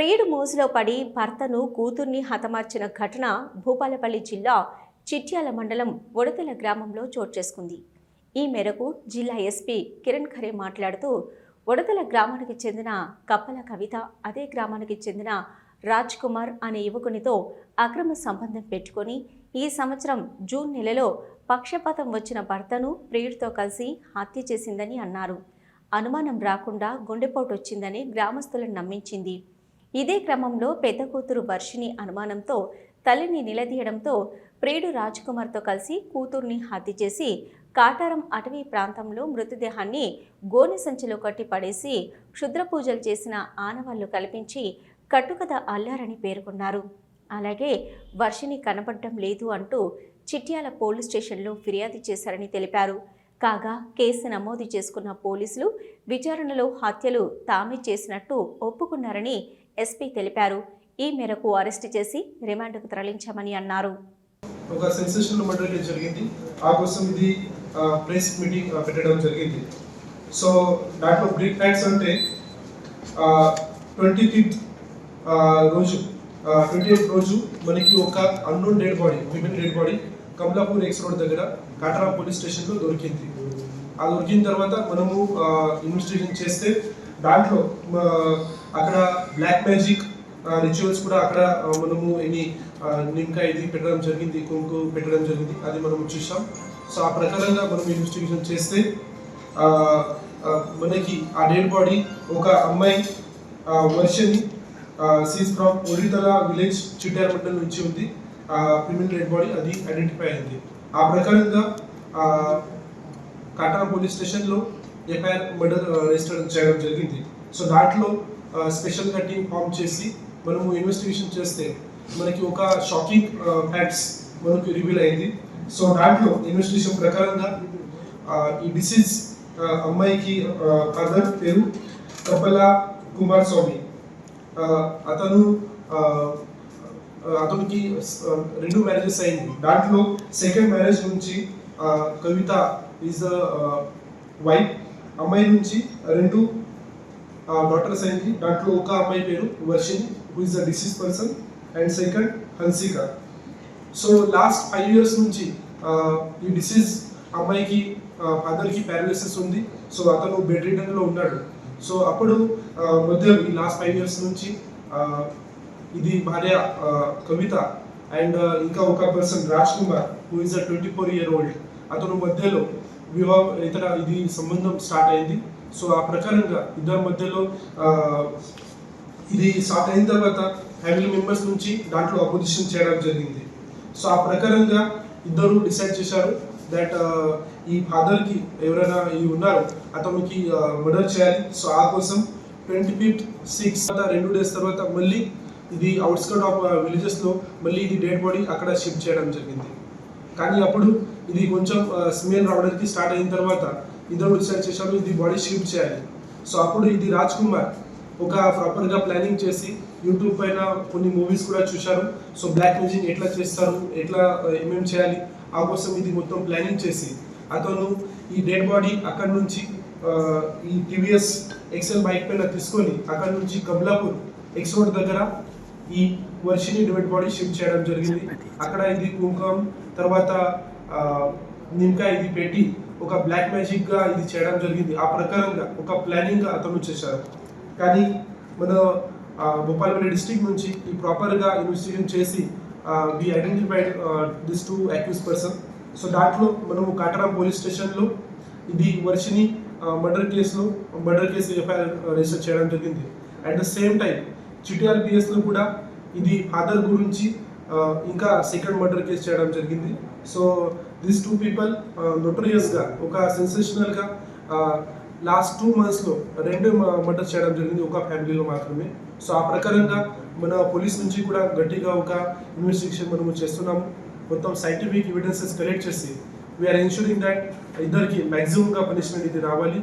ప్రియుడు మోజులో పడి భర్తను కూతుర్ని హతమార్చిన ఘటన భూపాలపల్లి జిల్లా చిట్యాల మండలం ఒడతల గ్రామంలో చోటు చేసుకుంది. ఈ మేరకు జిల్లా ఎస్పీ కిరణ్ ఖరే మాట్లాడుతూ ఒడతల గ్రామానికి చెందిన కప్పల కవిత అదే గ్రామానికి చెందిన రాజ్ కుమార్ అనే యువకునితో అక్రమ సంబంధం పెట్టుకొని ఈ సంవత్సరం జూన్ నెలలో పక్షపాతం వచ్చిన భర్తను ప్రియుడితో కలిసి హత్య చేసిందని అన్నారు. అనుమానం రాకుండా గుండెపోటు వచ్చిందని గ్రామస్తులను నమ్మించింది. ఇదే క్రమంలో పెద్ద కూతురు వర్షిని అనుమానంతో తల్లిని నిలదీయడంతో ప్రియుడు రాజ్కుమార్తో కలిసి కూతుర్ని హత్య చేసి కాటారం అటవీ ప్రాంతంలో మృతదేహాన్ని గోనె సంచిలో కట్టి పడేసి క్షుద్ర పూజలు చేసిన ఆనవాళ్ళు కల్పించి కట్టుకథ అల్లారని పేర్కొన్నారు. అలాగే వర్షిని కనపడటం లేదు అంటూ చిట్యాల పోలీస్ స్టేషన్లో ఫిర్యాదు చేశారని తెలిపారు. కాగా కేసు నమోదు చేసుకున్న పోలీసులు విచారణలో హత్యలు తామే చేసినట్టు ఒప్పుకున్నారని ఎస్పీ తెలిపారు. ఈ మేరకు అరెస్టు చేసి రిమాండ్కు తరలించామని అన్నారు. ఒక సెన్సేషనల్ మర్డర్ కేసు జరిగింది. ఆ కోసం ఇది ప్రెస్ మీటింగ్ పెట్టడం జరిగింది. సో దాంట్లో బ్రీఫ్ ఫ్యాక్ట్స్ అంటే ట్వంటీ ఫిఫ్త్ రోజు ట్వంటీ ఎయిత్ రోజు మనకి ఒక unknown dead body women dead body Kamalapur X road దగ్గర కాటరా పోలీస్ స్టేషన్లో దొరికింది. ఆ దొరికిన తర్వాత మనము ఇన్వెస్టిగేషన్ చేస్తే దాంట్లో అక్కడ బ్లాక్ మ్యాజిక్ రిచువల్స్ కూడా అక్కడ మనము ఎన్ని నింకా ఇది పెట్టడం జరిగింది కుంకు పెట్టడం జరిగింది అది మనం చూసాం. సో ఆ ప్రకారంగా మనం ఇన్వెస్టిగేషన్ చేస్తే మనకి ఆ డెడ్ బాడీ ఒక అమ్మాయి Varshini seize from Oditala village Chittar mandal నుంచి ఉంది. ఆ ఫిమేల్ డెడ్ బాడీ అది ఐడెంటిఫై అయింది. ఆ ప్రకారంగా ఆ, పోలీస్ స్టేషన్లో ఎఫ్ఐఆర్ మర్డర్ రిజిస్టర్ చేయడం జరిగింది. సో దాంట్లో స్పెషల్గా టీం ఫామ్ చేసి మనము ఇన్వెస్టిగేషన్ చేస్తే మనకి ఒక షాకింగ్ ఫ్యాక్ట్స్ మనకు రివీల్ అయింది. సో దాంట్లో ఇన్వెస్టిగేషన్ ప్రకారంగా ఈ డిసీజ్ అమ్మాయికి ఫాదర్ పేరు కపల కుమార్ స్వామి అతను అతనికి రెండు మ్యారేజెస్ అయింది. దాంట్లో సెకండ్ మ్యారేజ్ నుంచి కవిత ఈజ్ వైఫ్ అమ్మాయి నుంచి రెండు డాటర్స్ అయింది దాంట్లో ఒక అమ్మాయి పేరు Varshini who is the disease person and second Hansika. So last five years నుంచి ఈ డిసీజ్ అమ్మాయికి ఫాదర్కి ప్యారలిసిస్ ఉంది. సో అతను బెడ్ రిటర్న్లో ఉన్నాడు. సో అప్పుడు మధ్య ఈ లాస్ట్ ఫైవ్ ఇయర్స్ నుంచి ఇది భార్య కవిత అండ్ ఇంకా ఒక person Raj Kumar who is a twenty four year old అతను మధ్యలో వివాహ ఇతర ఇది సంబంధం స్టార్ట్ అయింది. సో ఆ ప్రకారంగా ఇద్దరి మధ్యలో ఇది స్టార్ట్ అయిన తర్వాత ఫ్యామిలీ మెంబర్స్ నుంచి దాంట్లో అపోజిషన్ చేయడం జరిగింది. సో ఆ ప్రకారంగా ఇద్దరు డిసైడ్ చేశారు దట్ ఈ ఫాదర్కి ఎవరైనా ఈ ఉన్నారో అతనికి మర్డర్ చేయాలి. సో ఆ కోసం ట్వంటీ ఫిఫ్త్ సిక్స్ రెండు డేస్ తర్వాత మళ్ళీ ఇది అవుట్స్కట్ ఆఫ్ విలేజెస్లో మళ్ళీ ఇది డెడ్ బాడీ అక్కడ షిఫ్ట్ చేయడం జరిగింది. కానీ అప్పుడు ఇది కొంచెం స్మెల్ రావడానికి స్టార్ట్ అయిన తర్వాత ఇద్దరు డిసైడ్ చేశారు ఇది బాడీ షిఫ్ట్ చేయాలి. సో అప్పుడు ఇది రాజ్ కుమార్ ఒక ప్రాపర్గా ప్లానింగ్ చేసి యూట్యూబ్ పైన కొన్ని మూవీస్ కూడా చూశారు. సో బ్లాక్ మ్యూజిక్ ఎట్లా చేస్తారు ఎట్లా ఏమేమి చేయాలి ఆ కోసం ఇది మొత్తం ప్లానింగ్ చేసి అతను ఈ డెడ్ బాడీ అక్కడ నుంచి ఈ టీవీఎస్ ఎక్సెల్ బైక్ పైన తీసుకొని అక్కడ నుంచి కబ్లాపూర్ ఎక్స్ రోడ్ దగ్గర ఈ వర్షిని డెడ్ బాడీ షిఫ్ట్ చేయడం జరిగింది. అక్కడ ఇది కుంకుమం తర్వాత నిమ్కా ఇది పెట్టి ఒక బ్లాక్ మ్యాజిక్గా ఇది చేయడం జరిగింది. ఆ ప్రకారంగా ఒక ప్లానింగ్గా అతను చేశారు. కానీ మన ఆ, భూపాలపల్లి డిస్ట్రిక్ట్ నుంచి ఈ ప్రాపర్గా ఇన్వెస్టిగేషన్ చేసి we identified this two accuse person so దాంట్లో మనము కాటరాం పోలీస్ స్టేషన్లో ఇది వర్షిని మర్డర్ కేసులో మర్డర్ కేసు ఎఫ్ఐఆర్ రిజిస్టర్ చేయడం జరిగింది. అట్ ద సేమ్ టైం చిటిఆర్ పిఎస్లో కూడా ఇది ఫాదర్ గురించి ఇంకా సెకండ్ మర్డర్ కేసు చేయడం జరిగింది. సో దిస్ టూ పీపుల్ నొటరియస్గా ఒక సెన్సేషనల్గా లాస్ట్ టూ మంత్స్లో రెండు మర్డర్ చేయడం జరిగింది ఒక ఫ్యామిలీలో మాత్రమే. సో ఆ ప్రకారంగా మన పోలీస్ నుంచి కూడా గట్టిగా ఒక ఇన్వెస్టిగేషన్ మనము చేస్తున్నాము. మొత్తం సైంటిఫిక్ ఎవిడెన్సెస్ కలెక్ట్ చేసి వీఆర్ ఎన్షూరింగ్ దాట్ ఇద్దరికి మ్యాక్సిమంగా పనిష్మెంట్ ఇది రావాలి.